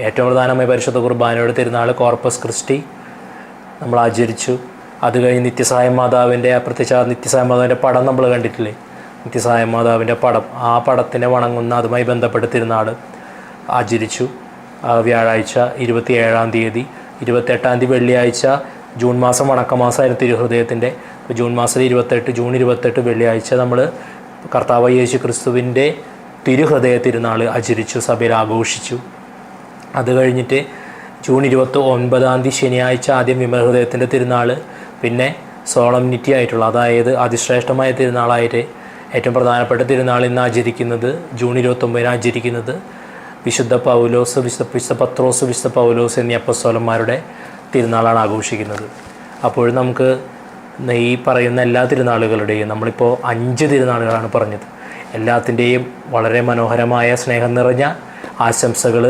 ഏറ്റവും പ്രധാനമായി പരിശുദ്ധ കുർബാനയുടെ തിരുനാൾ കോർപ്പസ് ക്രിസ്റ്റി നമ്മൾ ആചരിച്ചു. അത് കഴിഞ്ഞ് നിത്യസായ മാതാവിന്റെ പ്രത്യേകിച്ച് ആ നിത്യസായ മാതാവിന്റെ പടം നമ്മൾ കണ്ടിട്ടില്ലേ? നിത്യസായ മാതാവിന്റെ പടം. ആ പടത്തിനെ വണങ്ങുന്ന അതുമായി ബന്ധപ്പെട്ട തിരുനാൾ ആചരിച്ചു. വ്യാഴാഴ്ച ഇരുപത്തി ഏഴാം തീയതി ഇരുപത്തെട്ടാം തീയതി വെള്ളിയാഴ്ച ജൂൺ മാസം വണക്കമാസമായിരുന്നു തിരുഹൃദയത്തിന്റെ. ജൂൺ മാസം ഇരുപത്തെട്ട് ജൂൺ ഇരുപത്തെട്ട് വെള്ളിയാഴ്ച നമ്മൾ കർത്താവ് യേശു ക്രിസ്തുവിന്റെ തിരുഹൃദയ തിരുനാൾ ആചരിച്ചു സഭയിൽ ആഘോഷിച്ചു. അത് കഴിഞ്ഞിട്ട് ജൂൺ ഇരുപത്തി ഒൻപതാം തീയതി ശനിയാഴ്ച ആദ്യം വിമലഹൃദയത്തിന്റെ തിരുനാൾ പിന്നെ സോളംനിറ്റി ആയിട്ടുള്ള അതായത് അതിശ്രേഷ്ഠമായ തിരുനാളായിട്ട് ഏറ്റവും പ്രധാനപ്പെട്ട തിരുനാൾ ഇന്ന് ആചരിക്കുന്നത് ജൂൺ ഇരുപത്തൊമ്പതിന് ആചരിക്കുന്നത് വിശുദ്ധ പൗലോസ് വിശുദ്ധ വിശുദ്ധ പത്രോസ് വിശുദ്ധ പൗലോസ് എന്നീ അപ്പസ്വലന്മാരുടെ തിരുനാളാണ് ആഘോഷിക്കുന്നത്. അപ്പോൾ നമുക്ക് ഈ പറയുന്ന എല്ലാ തിരുനാളുകളുടെയും നമ്മളിപ്പോൾ അഞ്ച് തിരുനാളുകളാണ് പറഞ്ഞത്. എല്ലാത്തിന്റെയും വളരെ മനോഹരമായ സ്നേഹം നിറഞ്ഞ ആശംസകൾ